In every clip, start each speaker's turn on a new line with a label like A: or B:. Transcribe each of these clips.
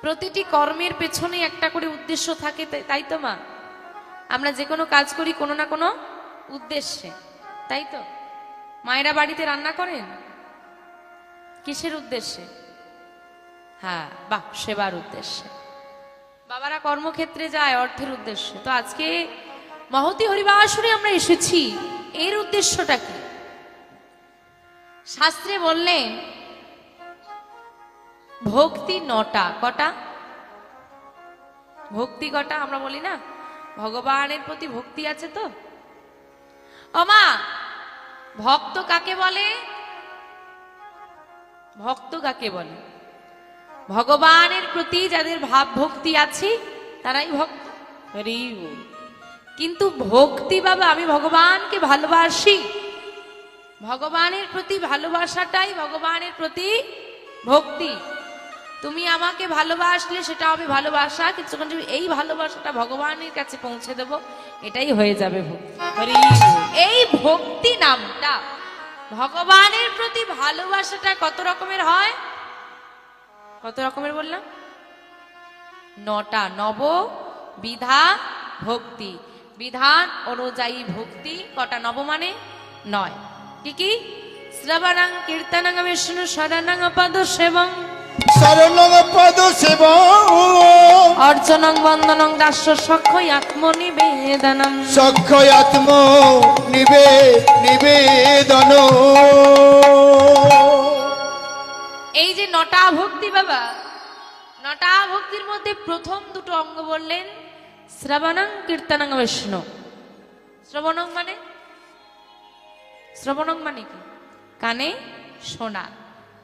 A: প্রতিটি কর্মের পেছনে একটা করে উদ্দেশ্য থাকে তাই- তো মা? আমরা যে কোনো কাজ করি কোনো না কোনো উদ্দেশ্যে, তাই তো? মায়েরা বাড়িতে রান্না করেন? কিসের উদ্দেশ্যে? হ্যাঁ বাহ, সেবার উদ্দেশ্যে। বাবারা কর্মক্ষেত্রে যায় অর্থের উদ্দেশ্যে। তো আজকে মহতি হরিবাসরে আমরা এসেছি, এর উদ্দেশ্যটা কি? শাস্ত্রে বললেন ভক্তি নটা, কটা? ভক্তি কটা, আমরা বলি না? ভগবানের প্রতি ভক্তি আছে তো? অমা ভক্ত কাকে বলে? ভক্ত কাকে বলে? ভগবানের প্রতি যাদের ভাব ভক্তি আছে, তারাই ভক্ত। কিন্তু ভক্তি বাবা, আমি ভগবানকে ভালোবাসি। ভগবানের প্রতি ভালোবাসাটাই ভগবানের প্রতি ভক্তি। তুমি আমাকে ভালোবাসলে সেটা হবে ভালোবাসা কিন্তু এই ভালোবাসাটা ভগবানের কাছে পৌঁছে দেব এটাই হয়ে যাবে ভক্তি এই ভক্তি নামটা ভগবানের প্রতি ভালোবাসাটা কত রকমের হয়? কত রকমের বললাম? নটা নব বিধা ভক্তি। বিধান অনুযায়ী ভক্তি কটা নব মানে? নয়। কি কি? শ্রবণাং কীর্তনাং বিষ্ণু শরণাং পদ সেবং।
B: শরণং পদ সেব
A: অর্চনং বন্দনং দাস্য সক্ষয় আত্মনিবেদনম।
B: সক্ষয় আত্ম নিবে নিবেদন
A: এই যে নটা ভক্তি বাবা নটা ভক্তির মধ্যে প্রথম দুটো অঙ্গ বললেন শ্রবণং কীর্তনং বিষ্ণু। শ্রবণং মানে? শ্রবণং মানে কি? কানে শোনা।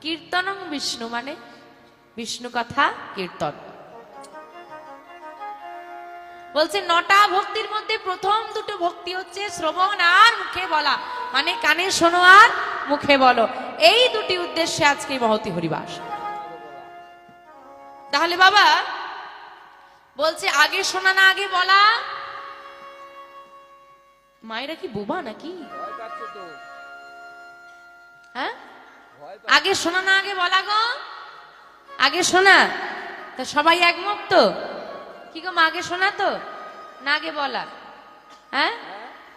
A: কীর্তনং বিষ্ণু মানে? বিষ্ণু কথা, কীর্তন। বলছে, নটা ভক্তির মধ্যে প্রথম দুটো ভক্তি হচ্ছে শ্রবণ আর মুখে বলা। মানে কানে শোনো আর মুখে বলো। এই দুটি উদ্দেশ্যে আজকে মহতি হরিবাস। তাহলে বাবা, বলছে, আগে শোনা না, আগে বলা। মায়েরা কি বোবা নাকি? হ্যাঁ? আগে শোনা না, আগে বলা গো। আগে শোনা? তা সবাই একমত তো? কি গো আগে শোনা তো? না আগে বলা। হ্যাঁ?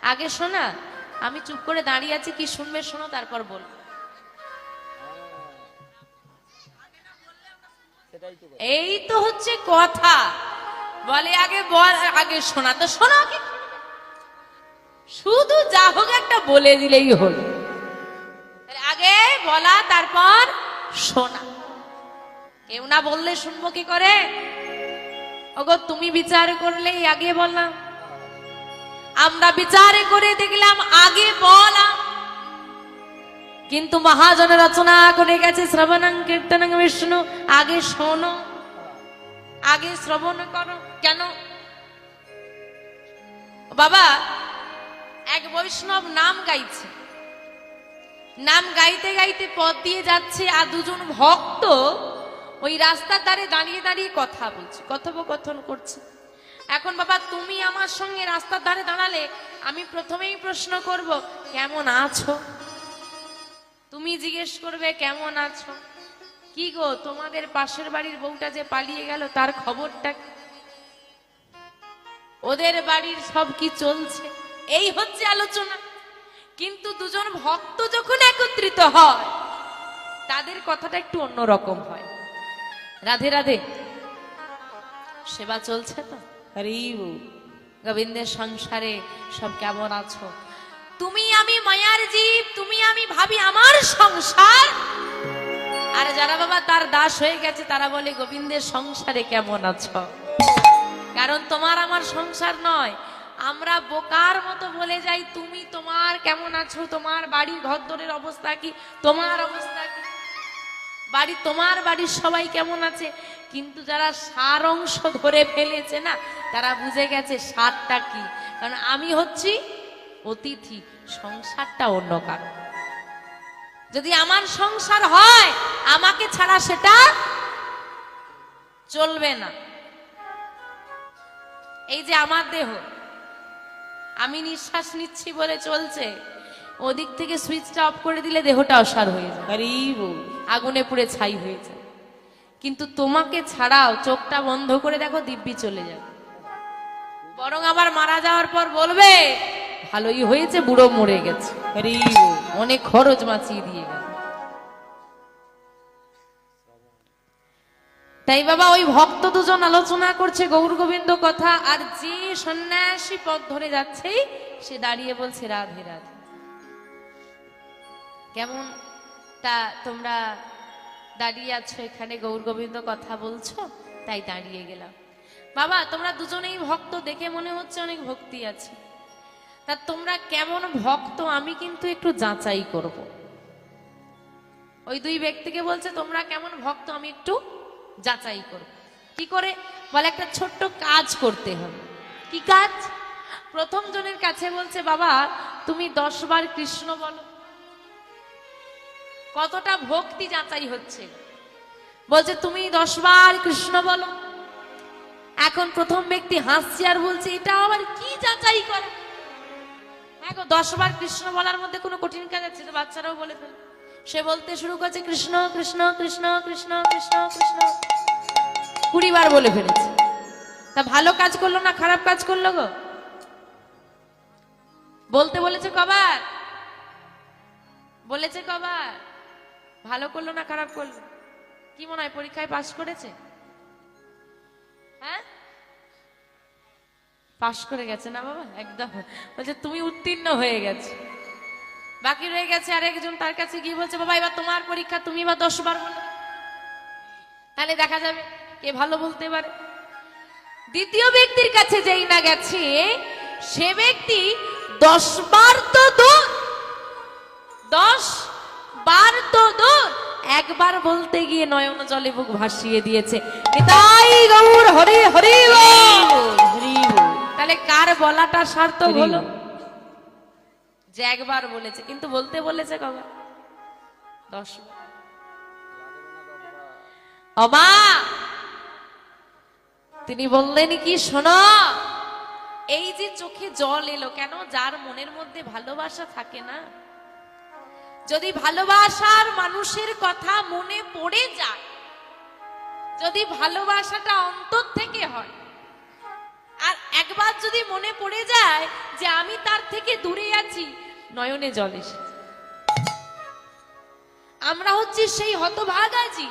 A: আগে শোনা? আমি চুপ করে দাঁড়িয়ে আছি, কি শুনবে শোনো, তারপর বল। এই তো হচ্ছে কথা। বলে আগে বল, আগে শোনা। তো শোনো শুধু যা হোক একটা বলে দিলেই হলো। আগে বলা, তারপর শোনা। কেউ না বললে শুনব কি করে? ওগো, তুমি বিচার করলেই আগে বললাম। আমরা বিচারে করে দেখলাম, আগে বলা কিন্তু মহাজন রচনা করে গেছে, শ্রবণং কীর্তনং বিষ্ণু। আগে শোনো, আগে শ্রবণ করো। কেন? বাবা, এক বৈষ্ণব নাম গাইছে। নাম গাইতে গাইতে পথ দিয়ে যাচ্ছে, আর দুজন ভক্ত ওই রাস্তার ধারে দাঁড়িয়ে দাঁড়িয়ে কথা বলছে, কথোপকথন করছে। এখন বাবা, তুমি আমার সঙ্গে রাস্তার ধারে দাঁড়ালে আমি প্রথমেই প্রশ্ন করব, কেমন আছো? তুমি জিজ্ঞেস করবে, কেমন আছো? কি গো, তোমাদের পাশের বাড়ির বউটা যে পালিয়ে গেল, তার খবরটা ওদের বাড়ির সব কি চলছে? এই হচ্ছে আলোচনা। কিন্তু দুজন ভক্ত যখন একত্রিত হয়, তাদের কথাটা একটু অন্যরকম হয়। রাধে রাধে। সেবা চলছে তো? হরি গোবিন্দের সংসারে সব কেমন আছো? তুমি আমি মায়ার জীব তুমি আমি ভাবি আমার সংসার। আর যারা বাবা তার দাস হয়ে গেছে তারা বলে গোবিন্দের সংসারে কেমন আছো? কারণ তোমার আমার সংসার নয়। আমরা বোকার মতো বলে যাই তুমি তোমার কেমন আছো? তোমার বাড়ির ঘরদরের অবস্থা কি? তোমার অবস্থা বাড়ি, তোমার বাড়ির সবাই কেমন আছে? কিন্তু যারা সার অংশ ধরে ফেলেছে না, তারা বুঝে গেছে সারটা কি? কারণ আমি হচ্ছি অতিথি, সংসারটা অন্য কারণ। যদি আমার সংসার হয়, আমাকে ছাড়া সেটা চলবে না। এই যে আমার দেহ, আমি নিঃশ্বাস নিচ্ছি বলে চলছে, ওদিক থেকে সুইচটা অফ করে দিলে দেহটা অসার হয়ে যায়। আগুনে পুড়ে ছাই হয়ে যায়। কিন্তু তোমাকে ছাড়াও চোখটা বন্ধ করে দেখো দিব্যি চলে যাবে। বরং আবার মারা যাওয়ার পর বলবে, ভালোই হয়েছে, বুড়ো মরে গেছে। অনেক খরচ বাঁচিয়ে দিয়ে গেল। তাই বাবা, ওই ভক্ত দুজন আলোচনা করছে গৌর গোবিন্দ কথা, আর যে সন্ন্যাসী পথ ধরে যাচ্ছে, সে দাঁড়িয়ে বলছে, রাধে রাধে। কেমন? তা তোমরা দাঁড়িয়ে আছো এখানে, গৌর গোবিন্দ কথা বলছো, তাই দাঁড়িয়ে গেলাম। বাবা, তোমরা দুজনেই ভক্ত, দেখে মনে হচ্ছে অনেক ভক্তি আছে। তা তোমরা কেমন ভক্ত, আমি কিন্তু একটু যাচাই করব। ওই দুই ব্যক্তিকে বলছে, তোমরা কেমন ভক্ত, আমি একটু যাচাই করব। কি করে? বলে, একটা ছোট্ট কাজ করতে হবে। কি কাজ? প্রথম জনের কাছে বলছে, বাবা, তুমি দশ বার কৃষ্ণ বলো। কতটা ভক্তি যাচাই হচ্ছে। বলছে, তুমি দশবার কৃষ্ণ বলো। এখন প্রথম ব্যক্তি হাসছে আর বলছে, এটা আবার কি যাচাই করে? হ্যাঁ গো দশ বার কৃষ্ণ বলার মধ্যে কোনো কঠিন কাজ আছে? বাচ্চারাও বলে ফেলে। সে বলতে শুরু করছে, কৃষ্ণ কৃষ্ণ কৃষ্ণ কৃষ্ণ কৃষ্ণ কৃষ্ণ। কুড়ি বার বলে ফেলেছে। তা ভালো কাজ করল না খারাপ কাজ করল গো? বলতে বলেছে কবার? বলেছে কবার? ভালো করল না খারাপ করল? কি মনে হয় পরীক্ষায় পাশ করেছে? হ্যাঁ? পাশ করে গেছে না বাবা? একদম। বলছে, তুমি উত্তীর্ণ হয়ে গেছে। বাকি রয়ে গেছে আর একজন তার কাছে গিয়ে বলছে, বাবা, এবার তোমার পরীক্ষা তুমি বা দশ বার বলো। তাহলে দেখা যাবে কে ভালো বলতে পারে। দ্বিতীয় ব্যক্তির কাছে যেই না গেছে, সে ব্যক্তি দশ বার তো দশ বার তো দূর। একবার বলতে গিয়ে নয়ন জলে বুক ভাসিয়ে দিয়েছে। নিতাই গৌর হরি হরি তাহলে কার বলাটা সার্থক হলো? যে একবার বলেছে কিন্তু বলতে বলেছে কবে? দশ। অমা তিনি বললেন কি শোনো? এই যে চোখে জল এলো কেন? যার মনের মধ্যে ভালোবাসা থাকে না যদি ভালোবাসার মানুষের কথা মনে পড়ে যায়, যদি ভালোবাসাটা অন্তর থেকে হয়, আর একবার যদি মনে পড়ে যায় যে আমি তার থেকে দূরে আছি, নয়নে জল এসেছে। আমরা হচ্ছি সেই হতভাগাজি,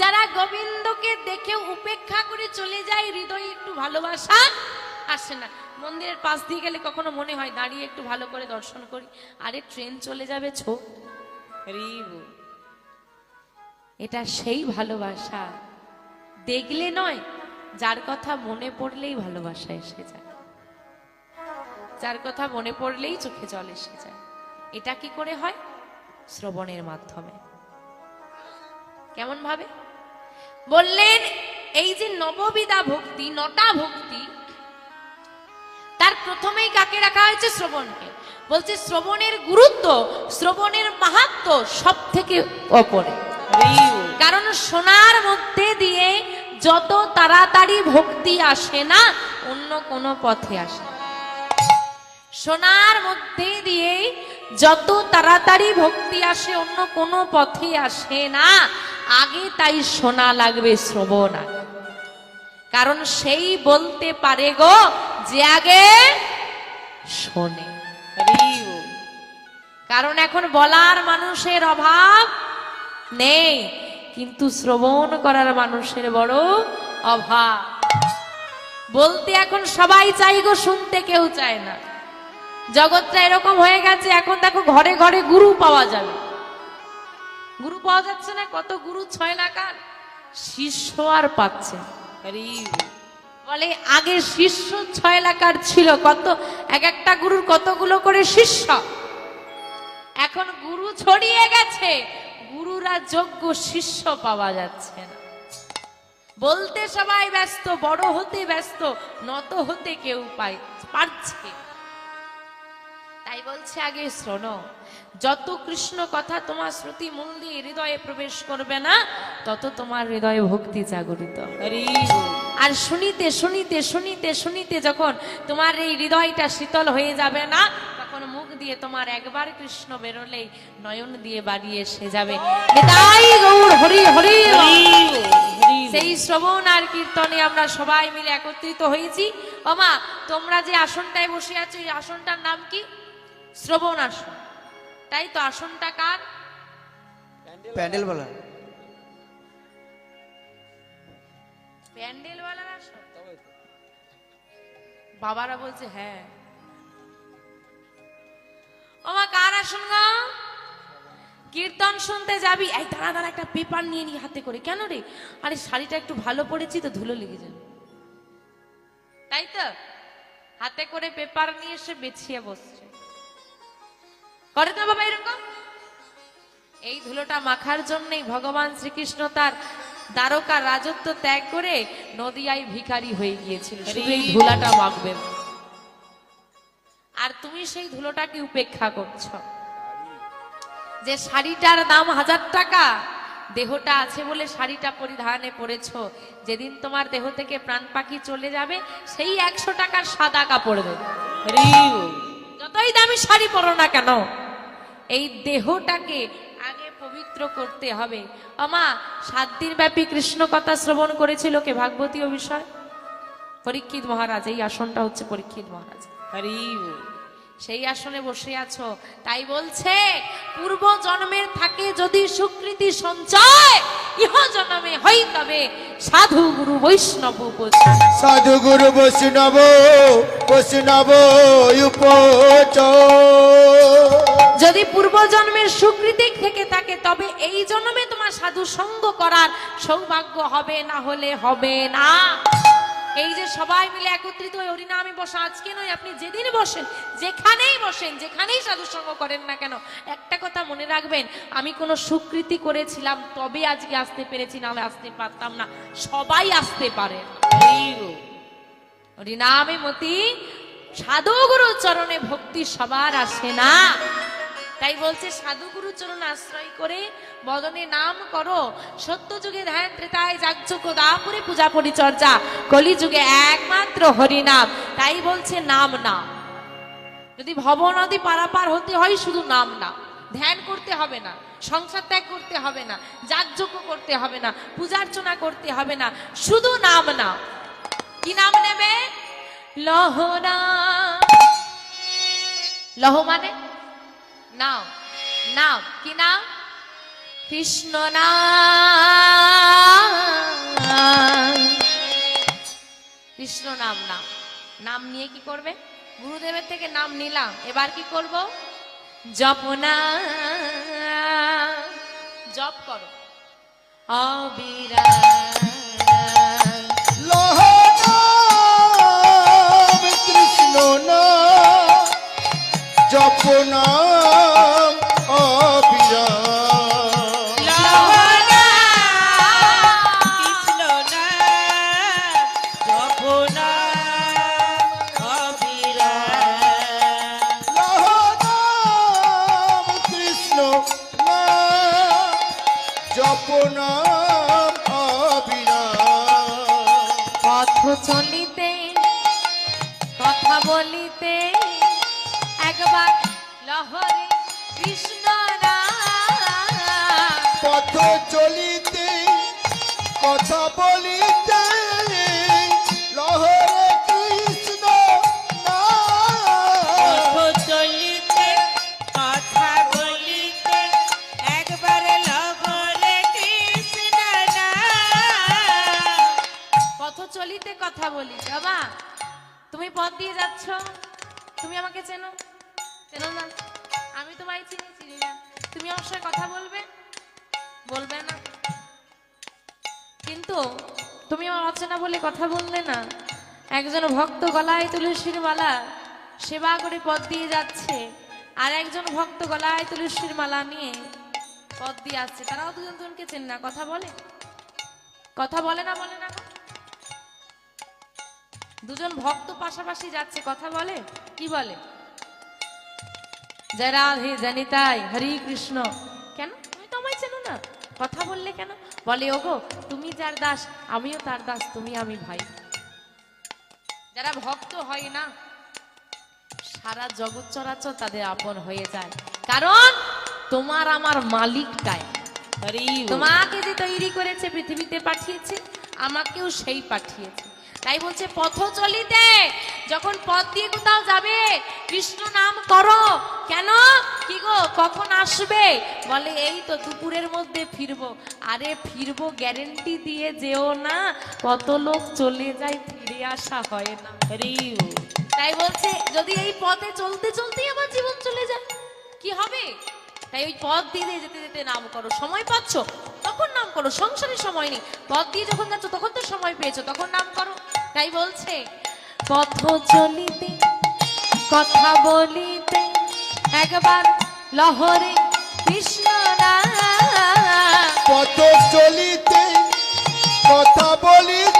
A: যারা গোবিন্দকে দেখে উপেক্ষা করে চলে যায় হৃদয়ে একটু ভালোবাসা আসে না। মন্দিরের পাশ দিয়ে গেলে কখনো মনে হয় দাঁড়িয়ে একটু ভালো করে দর্শন করি। আরে ট্রেন চলে যাবে ছো। এটা সেই ভালোবাসা। দেখলে নয় যার কথা মনে পড়লেই ভালোবাসা এসে যায়। যার কথা মনে পড়লেই চোখে জল এসে যায়। এটা কি করে হয়? শ্রবণের মাধ্যমে। কেমন ভাবে? বললেন এই যে নববিদা ভক্তি নটা ভক্তি তার প্রথমেই কাকে রাখা হয়েছে শ্রবণকে বলছে, শ্রবণের গুরুত্ব, শ্রবণের মাহাত্ম সব থেকে অপরে কারণ সোনার মধ্যে দিয়ে যত তাড়াতাড়ি ভক্তি আসে না, অন্য কোনো পথে আসে। সোনার মধ্যে দিয়ে যত তাড়াতাড়ি ভক্তি আসে, অন্য কোনো পথে আসে না আগে তাই সোনা লাগবে, শ্রবণ। কারণ সেই বলতে পারে গো যে আগে শোনে। কারণ এখন বলার মানুষের অভাব নেই কিন্তু শ্রবণ করার মানুষের বড় অভাব। বলতে এখন সবাই চাই গো শুনতে কেউ চায় না। জগৎটা এরকম হয়ে গেছে এখন দেখো ঘরে ঘরে গুরু পাওয়া যাবে। গুরু পাওয়া যাচ্ছে না কত গুরু ছয় লাখার শিষ্য আর পাচ্ছে বলে আগে শিষ্য ছয় লাখার ছিল, কত, এক একটা গুরুর কতগুলো করে শিষ্য? এখন গুরু ছড়িয়ে গেছে, গুরুরা যোগ্য শিষ্য পাওয়া যাচ্ছে না। বলতে সবাই ব্যস্ত, বড় হতে ব্যস্ত, নত হতে কেউ পাই পারছে তাই বলছে আগে শোনো, যত কৃষ্ণ কথা তোমার শ্রুতি মূল দিয়ে হৃদয়ে প্রবেশ করবে না, তত তোমার হৃদয়ে ভক্তি জাগরিত
C: হরি
A: আর শুনিতে শুনিতে শুনিতে শুনিতে যখন তোমার এই হৃদয়টা শীতল হয়ে যাবে না তখন মুখ দিয়ে তোমার একবার কৃষ্ণ বেরোলেই নয়ন দিয়ে বাড়ি এসে যাবে। নিতাই গৌর হরি হরি। সেই শ্রবণ আর কীর্তনে আমরা সবাই মিলে একত্রিত হয়েছি। ওমা তোমরা যে আসনটায় বসে আছো এই আসনটার নাম কি? শ্রবণ আসন। তাই তো আসনটা কার?
C: প্যান্ডেল বলা।
A: প্যান্ডেলওয়ালার বাবারা বলছে হ্যাঁ। ওমা, কার আসন গো? কীর্তন শুনতে যাবি? এই, দাঁড়া দাঁড়া, একটা পেপার নিয়ে নি হাতে করে। কেন রে? আরে, শাড়িটা একটু ভালো পড়েছি তো, ধুলো লেগে যাবে। তাই তো? হাতে করে পেপার নিয়ে এসে বেছিয়ে বসছে। করে তো বাবা, এরকম? এই ধুলোটা মাখার জন্যই ভগবান শ্রীকৃষ্ণ তার দ্বারকা রাজত্ব ত্যাগ করে নদিয়ায় ভিখারি হয়ে গিয়েছিল। শুধু এই ধুলাটা মাখবেন। আর তুমি সেই ধুলোটাকে উপেক্ষা করছ। যে শাড়িটার দাম হাজার টাকা দেহটা আছে বলে শাড়িটা পরিধানে পরেছো। যেদিন তোমার দেহ থেকে প্রাণ পাখি চলে যাবে সেই একশো টাকার সাদা কাপড় দেবে। যতই দামি শাড়ি পরো না কেন এই দেহটাকে পবিত্র করতে হবে। আমা সাত দিন ব্যাপী কৃষ্ণ কথা শ্রবণ করেছিল কে ভাগবতীয় বিষয়? পরীক্ষিত মহারাজ এই আসনটা হচ্ছে পরীক্ষিত মহারাজ। সেই আসনে বসে আছো। তাই বলছে পূর্ব জন্মের থাকে যদি সুকৃতি সঞ্চয় ইহ জন্মে হই তবে সাধু গুরু বৈষ্ণব
B: সাধু গুরু বৈষ্ণব বৈষ্ণব উপচ
A: যদি পূর্ব জন্মের সুকৃতি থেকে থাকে, তবে এই জন্মে তোমার সাধু সঙ্গ করার সৌভাগ্য হবে না হলে হবে না। এই যে সবাই মিলে একত্রিত হয়ে হরিনামে বসা, আজকে নয়, আপনি যেদিন বসেন, যেখানেই বসেন, যেখানেই সাধু সঙ্গ করেন না কেন, একটা কথা মনে রাখবেন, আমি কোনো সুকৃতি করেছিলাম, তবে আজকে আসতে পেরেছি নাহলে আসতে পারতাম না। সবাই আসতে পারে হরিনামে মতি সাধুগুরু চরণে ভক্তি সবার আসে না। তাই বলছে সাধুগুরু চরণ আশ্রয় করে বদনে নাম করো। সত্য যুগে ধ্যান ত্রেতায় যাগযজ্ঞ দাপুরে পূজা পরিচর্যা কলি যুগে একমাত্র হরিনাম। তাই বলছে, নাম না। যদি ভব নদী পারাপার হতে হয়, শুধু নাম না। ধ্যান করতে হবে না, সংসার ত্যাগ করতে হবে না, যাগযজ্ঞ করতে হবে না, পূজার্চনা করতে হবে না, শুধু নাম না। কি নাম নেবে? লহনা। লহ মানে? নাম নাম কি নাম কৃষ্ণ নাম। কৃষ্ণ নাম নাম নাম নিয়ে কি করবে? গুরুদেবের থেকে নাম নিলাম, এবার কি করব? জপনা জপ করো। অবিরাম।
B: লহনাম কৃষ্ণ নাম।
A: কথা বলিতে একবার লহরে কৃষ্ণ।
B: পথ চলিতে কথা বলিতে লহরে কৃষ্ণ।
D: চলিতে কথা বলিতে একবার লগরে কৃষ্ণ
A: পথ চলিতে কথা বলি বাবা তুমি পথ দিয়ে যাচ্ছ? তুমি আমাকে চেনো? চেনো না? আমি তোমায় চিনি চিনি না। তুমি সঙ্গে কথা বলবে? বলবে না। কিন্তু তুমি আমার অচেনা বলে কথা বললে না। একজন ভক্ত গলায় তুলসীর মালা সেবা করে পথ দিয়ে যাচ্ছে। আর একজন ভক্ত গলায় তুলসীর মালা নিয়ে পথ দিয়ে আসছে। তারাও দুজন দুজনকে চেন না। কথা বলে? কথা বলে না বলে না? দুজন ভক্ত পাশাপাশি যাচ্ছে কথা বলে? কি বলে? জয় রাধে জানিতাই হরি কৃষ্ণ। কেন? তুমি তো আমায় চেনো না। কথা বললে কেন? বলে ওগো তুমি যার দাস আমিও তার দাস তুমি আমি ভাই। যারা ভক্ত হয় না সারা জগৎ চরাচর তাদের আপন হয়ে যায়। কারণ তোমার আমার মালিকটাই। তোমাকে যে তৈরি করেছে পৃথিবীতে পাঠিয়েছে আমাকেও সেই পাঠিয়েছে। তাই বলছে, পথ চলিতে। যখন পথ দিয়ে কোথাও যাবে, কৃষ্ণ নাম করো। কেন? কি গো, কখন আসবে? বলে, এই তো দুপুরের মধ্যে ফিরবো। আরে ফিরবো গ্যারেন্টি দিয়ে যেও না। কত লোক চলে যায়, ফিরে আসা হয় না। তাই বলছে, যদি এই পথে চলতে চলতেই আমার জীবন চলে যায়, কি হবে? তাই ওই পথ দিয়ে যেতে যেতে নাম করো। সময় পাচ্ছ, তখন নাম করো। সংসারে সময় নেই। পথ দিয়ে যখন যাচ্ছ, তখন তো সময় পেয়েছ। তখন নাম করো। তাই বলছে? পথ চলিতে কথা বলিতে একবার লহরে কৃষ্ণ
B: পথ চলিতে কথা বলিতে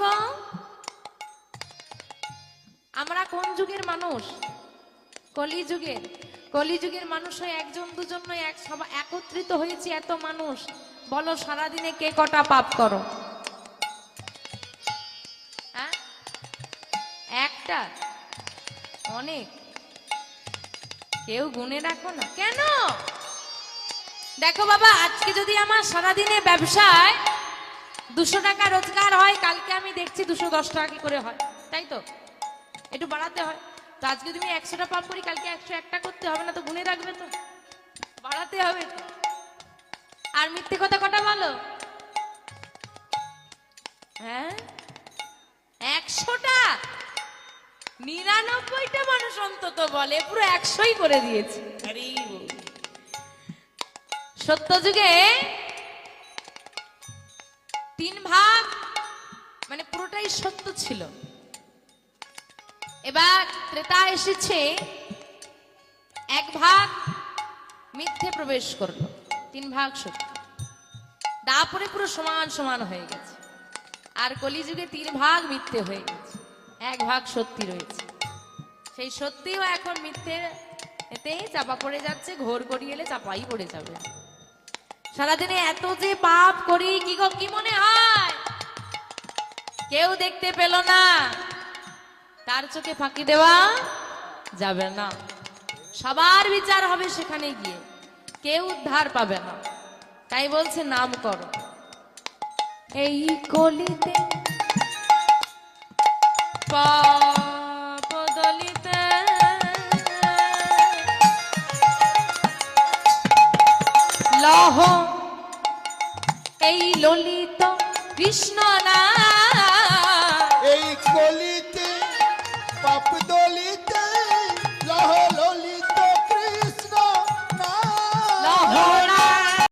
A: গো আমরা কোন যুগের মানুষ? কলি যুগের কলি যুগের মানুষ হয়ে একজন দুজন এক সবাই একত্রিত হয়েছে এত মানুষ। বলো, সারাদিনে কে কটা পাপ করো? হ্যাঁ? একটা? অনেক। কেউ গুনে রাখো না। কেন? দেখো বাবা, আজকে যদি আমার সারাদিনে ব্যবসায় দুশো টাকা রোজগার হয় কালকে আমি দেখছি দুশো দশ টাকা কি করে হয় তাই তো? একটু বাড়াতে হয়। তো আজকে তুমি একশোটা পাপ করি কালকে একশো একটা করতে হবে না তো গুনে রাখবে তো। বাড়াতে হবে আর মিথ্যে কথা কটা বলো? হ্যাঁ? একশোটা? নিরানব্বইটা মানুষ অন্তত বলে পুরো একশোই করে দিয়েছে। সত্য যুগে তিন ভাগ মানে পুরোটাই সত্য ছিল। এবার ত্রেতা এসেছে, এক ভাগ মিথ্যে প্রবেশ করল, তিন ভাগ সত্য। তারপরে পুরো সমান সমান হয়ে গেছে। আর কলিযুগে তিন ভাগ মিথ্যে হয়ে গেছে, এক ভাগ সত্যি রয়েছে। সেই সত্যিও এখন মিথ্যে এতেই চাপা পড়ে যাচ্ছে, ঘোর করিয়ে এলে চাপাই পড়ে যাবে। সারাদিনে এত যে পাপ করি, কি গো, কি মনে হয়? কেউ দেখতে পেল না। তার চোখে ফাঁকি দেওয়া যাবে না। সবার বিচার হবে সেখানে গিয়ে। কেউ উদ্ধার পাবে না। তাই বলছে, নাম করো। এই কলিতে পাপ ললিত কৃষ্ণ